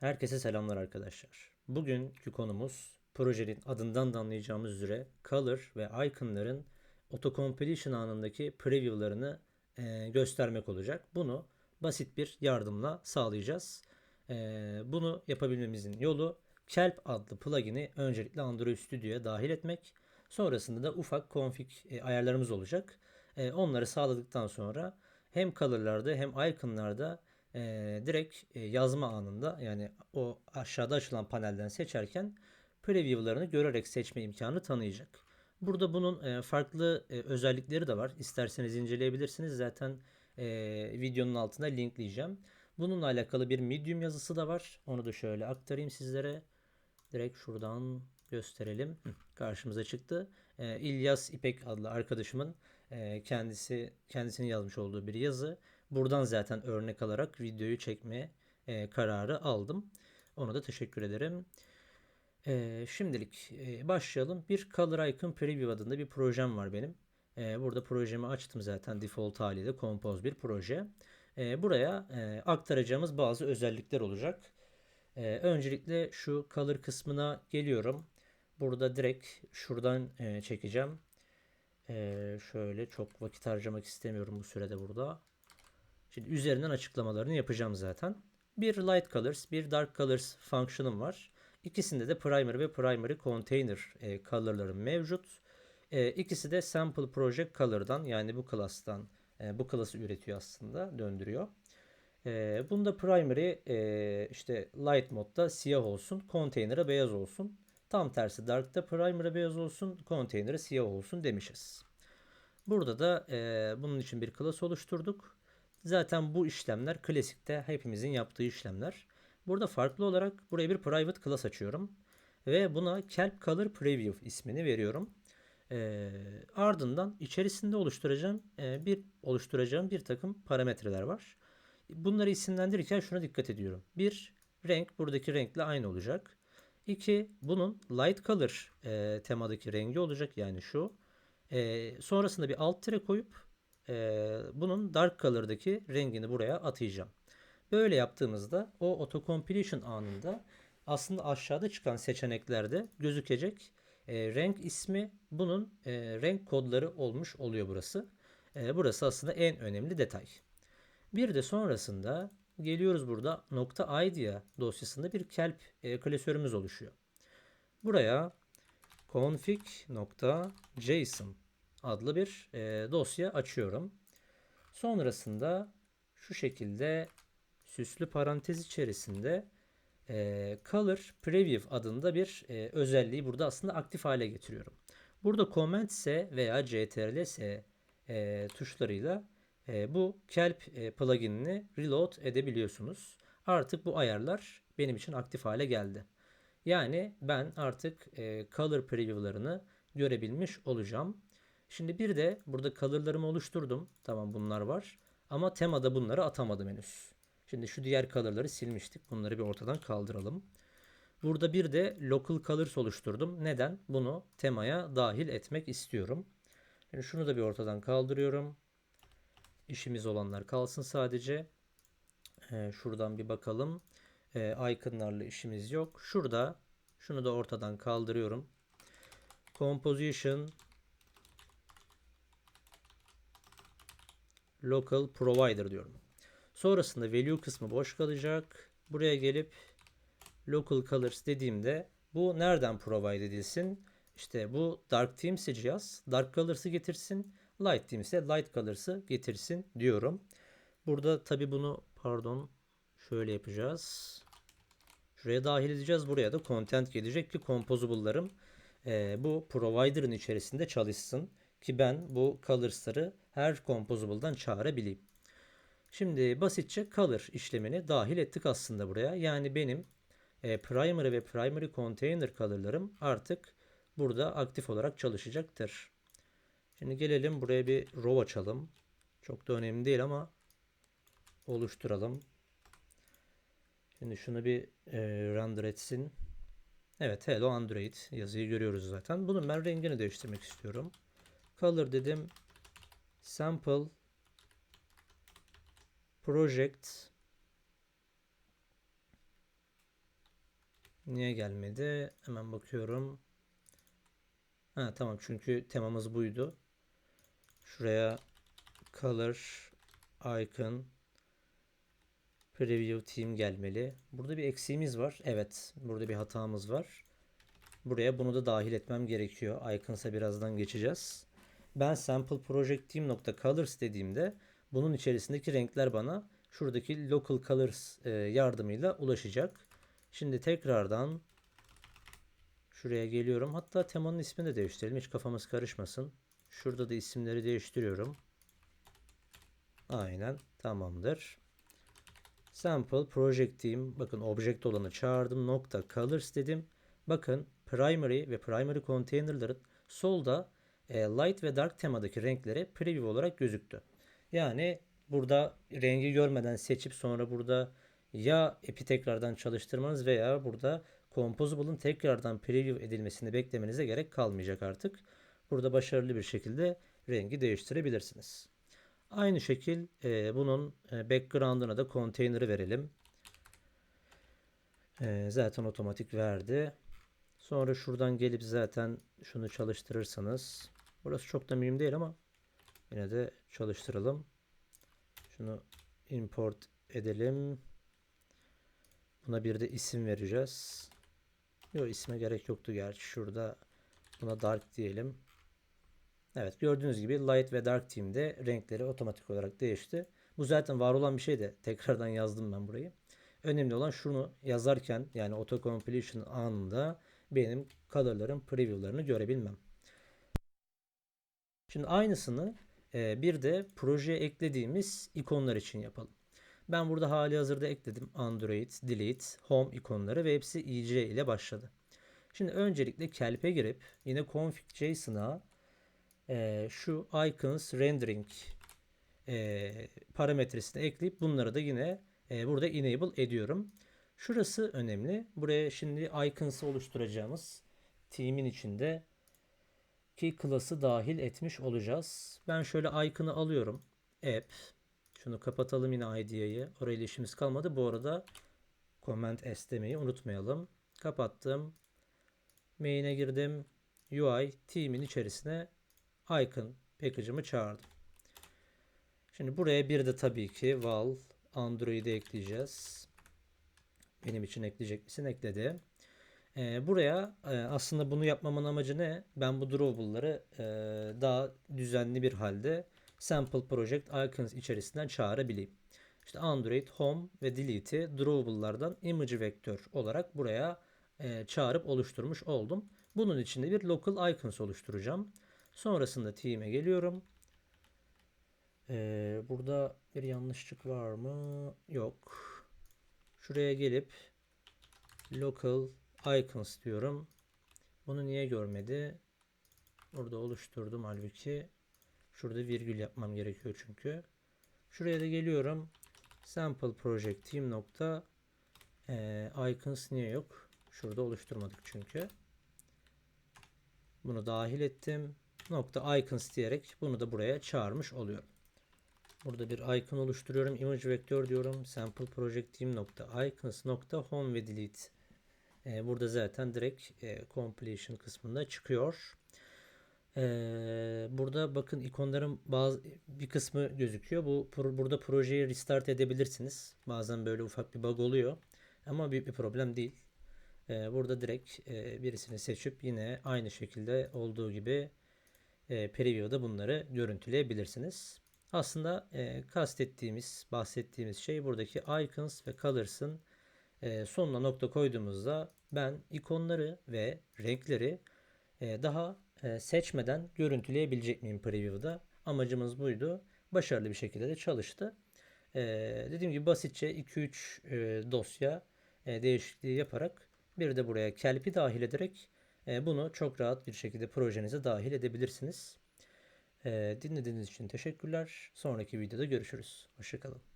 Herkese selamlar arkadaşlar. Bugünkü konumuz projenin adından da anlayacağımız üzere color ve icon'ların auto-completion anındaki preview'larını e, göstermek olacak. Bunu basit bir yardımla sağlayacağız. E, bunu yapabilmemizin yolu Kelp adlı plugin'i öncelikle Android Studio'ya dahil etmek. Sonrasında da ufak config e, ayarlarımız olacak. E, onları sağladıktan sonra hem color'larda hem icon'larda e, direkt e, yazma anında yani o aşağıda açılan panelden seçerken preview'larını görerek seçme imkanı tanıyacak. Burada bunun e, farklı e, özellikleri de var. İsterseniz inceleyebilirsiniz. Zaten e, videonun altına linkleyeceğim. Bununla alakalı bir Medium yazısı da var. Onu da şöyle aktarayım sizlere. Direkt şuradan gösterelim. Karşımıza çıktı. E, İlyas İpek adlı arkadaşımın e, kendisi kendisinin yazmış olduğu bir yazı. Buradan zaten örnek alarak videoyu çekme e, kararı aldım. Ona da teşekkür ederim. E, şimdilik e, başlayalım. Bir Color Icon Preview adında bir projem var benim. E, burada projemi açtım zaten default haliyle Compose bir proje. E, buraya e, aktaracağımız bazı özellikler olacak. E, öncelikle şu Color kısmına geliyorum. Burada direkt şuradan e, çekeceğim. E, şöyle çok vakit harcamak istemiyorum bu sürede burada. Şimdi üzerinden açıklamalarını yapacağım zaten. Bir light colors, bir dark colors fonksiyonum var. İkisinde de primary ve primary container e, color'larım mevcut. E, ikisi de sample project color'dan yani bu class'tan e, bu class'ı üretiyor aslında, döndürüyor. E, bunda primary e, işte light modda siyah olsun, container'a beyaz olsun. Tam tersi dark'ta primary beyaz olsun, container'a siyah olsun demişiz. Burada da e, bunun için bir class oluşturduk. Zaten bu işlemler klasikte hepimizin yaptığı işlemler. Burada farklı olarak buraya bir private class açıyorum. Ve buna Kelp Color Preview ismini veriyorum. E, ardından içerisinde oluşturacağım e, bir oluşturacağım bir takım parametreler var. Bunları isimlendirirken şuna dikkat ediyorum. Bir, renk buradaki renkle aynı olacak. İki, bunun light color e, temadaki rengi olacak yani şu. E, sonrasında bir alt tire koyup e, bunun dark color'daki rengini buraya atayacağım. Böyle yaptığımızda o auto completion anında aslında aşağıda çıkan seçeneklerde gözükecek e, renk ismi bunun e, renk kodları olmuş oluyor burası. E, burası aslında en önemli detay. Bir de sonrasında geliyoruz burada nokta .idea dosyasında bir kelp e, klasörümüz oluşuyor. Buraya config.json adlı bir e, dosya açıyorum. Sonrasında şu şekilde süslü parantez içerisinde e, Color Preview adında bir e, özelliği burada aslında aktif hale getiriyorum. Burada Command S veya Ctrl S e, tuşlarıyla e, bu Kelp e, pluginini reload edebiliyorsunuz. Artık bu ayarlar benim için aktif hale geldi. Yani ben artık e, color preview'larını görebilmiş olacağım. Şimdi bir de burada color'larımı oluşturdum. Tamam bunlar var. Ama temada bunları atamadım henüz. Şimdi şu diğer color'ları silmiştik. Bunları bir ortadan kaldıralım. Burada bir de local colors oluşturdum. Neden? Bunu temaya dahil etmek istiyorum. Şimdi şunu da bir ortadan kaldırıyorum. İşimiz olanlar kalsın sadece. Ee, şuradan bir bakalım. Ee, iconlarla işimiz yok. Şurada şunu da ortadan kaldırıyorum. Composition local provider diyorum. Sonrasında value kısmı boş kalacak. Buraya gelip local colors dediğimde bu nereden provide edilsin? İşte bu dark themes cihaz dark colors'ı getirsin. Light themes'e light colors'ı getirsin diyorum. Burada tabi bunu pardon şöyle yapacağız. Şuraya dahil edeceğiz. Buraya da content gelecek ki composable'larım e, bu provider'ın içerisinde çalışsın. Ki ben bu colors'ları her composable'dan çağırabileyim. Şimdi basitçe color işlemini dahil ettik aslında buraya. Yani benim e, primary ve primary container color'larım artık burada aktif olarak çalışacaktır. Şimdi gelelim buraya bir row açalım. Çok da önemli değil ama oluşturalım. Şimdi şunu bir e, render etsin. Evet Hello Android yazıyı görüyoruz zaten. Bunun ben rengini değiştirmek istiyorum. Color dedim. Sample Project Niye gelmedi? Hemen bakıyorum. Ha tamam çünkü temamız buydu. Şuraya color icon preview team gelmeli. Burada bir eksiğimiz var. Evet, burada bir hatamız var. Buraya bunu da dahil etmem gerekiyor. Icons'a birazdan geçeceğiz. Ben sample project team.colors dediğimde bunun içerisindeki renkler bana şuradaki local colors e, yardımıyla ulaşacak. Şimdi tekrardan şuraya geliyorum. Hatta temanın ismini de değiştirelim. Hiç kafamız karışmasın. Şurada da isimleri değiştiriyorum. Aynen tamamdır. Sample project team. Bakın object olanı çağırdım. Nokta colors dedim. Bakın primary ve primary container'ların solda e, light ve dark temadaki renkleri preview olarak gözüktü. Yani burada rengi görmeden seçip sonra burada ya app'i tekrardan çalıştırmanız veya burada Composable'ın tekrardan preview edilmesini beklemenize gerek kalmayacak artık. Burada başarılı bir şekilde rengi değiştirebilirsiniz. Aynı şekil e, bunun e, background'ına da container'ı verelim. E, zaten otomatik verdi. Sonra şuradan gelip zaten şunu çalıştırırsanız burası çok da mühim değil ama yine de çalıştıralım. Şunu import edelim. Buna bir de isim vereceğiz. Yok isme gerek yoktu gerçi. Şurada buna dark diyelim. Evet gördüğünüz gibi light ve dark team'de renkleri otomatik olarak değişti. Bu zaten var olan bir şey de tekrardan yazdım ben burayı. Önemli olan şunu yazarken yani auto completion anında benim color'ların preview'larını görebilmem. Şimdi aynısını e, bir de projeye eklediğimiz ikonlar için yapalım. Ben burada hali hazırda ekledim Android, Delete, Home ikonları ve hepsi IC ile başladı. Şimdi öncelikle kelp'e girip yine config.json'a e, şu icons rendering e, parametresini ekleyip bunları da yine e, burada enable ediyorum. Şurası önemli. Buraya şimdi icons'ı oluşturacağımız team'in içinde ki class'ı dahil etmiş olacağız. Ben şöyle icon'ı alıyorum. App. Şunu kapatalım yine ID'yi. Orayla işimiz kalmadı. Bu arada Command S demeyi unutmayalım. Kapattım. Main'e girdim. UI team'in içerisine icon package'ımı çağırdım. Şimdi buraya bir de tabii ki val Android'i ekleyeceğiz. Benim için ekleyecek misin? Ekledi. Ee, buraya e, aslında bunu yapmamın amacı ne? Ben bu drawable'ları e, daha düzenli bir halde sample project icons içerisinden çağırabileyim. İşte Android, Home ve Delete'i drawable'lardan image vektör olarak buraya e, çağırıp oluşturmuş oldum. Bunun için de bir local icons oluşturacağım. Sonrasında team'e geliyorum. Ee, burada bir yanlışlık var mı? Yok. Şuraya gelip local icons diyorum. Bunu niye görmedi? Burada oluşturdum halbuki. Şurada virgül yapmam gerekiyor çünkü. Şuraya da geliyorum. Sample project team nokta e, icons niye yok? Şurada oluşturmadık çünkü. Bunu dahil ettim. Nokta icons diyerek bunu da buraya çağırmış oluyorum. Burada bir icon oluşturuyorum. Image vektör diyorum. Sample project team nokta icons nokta home ve delete. Ee, burada zaten direkt e, completion kısmında çıkıyor. Ee, burada bakın ikonların bazı bir kısmı gözüküyor. Bu burada projeyi restart edebilirsiniz. Bazen böyle ufak bir bug oluyor. Ama büyük bir problem değil. Ee, burada direkt e, birisini seçip yine aynı şekilde olduğu gibi e, preview'da bunları görüntüleyebilirsiniz. Aslında e, kastettiğimiz, bahsettiğimiz şey buradaki icons ve colors'ın e, sonuna nokta koyduğumuzda ben ikonları ve renkleri e, daha e, seçmeden görüntüleyebilecek miyim preview'da? Amacımız buydu. Başarılı bir şekilde de çalıştı. E, dediğim gibi basitçe 2-3 e, dosya değişikliği yaparak bir de buraya kelpi dahil ederek bunu çok rahat bir şekilde projenize dahil edebilirsiniz. E, dinlediğiniz için teşekkürler. Sonraki videoda görüşürüz. Hoşçakalın.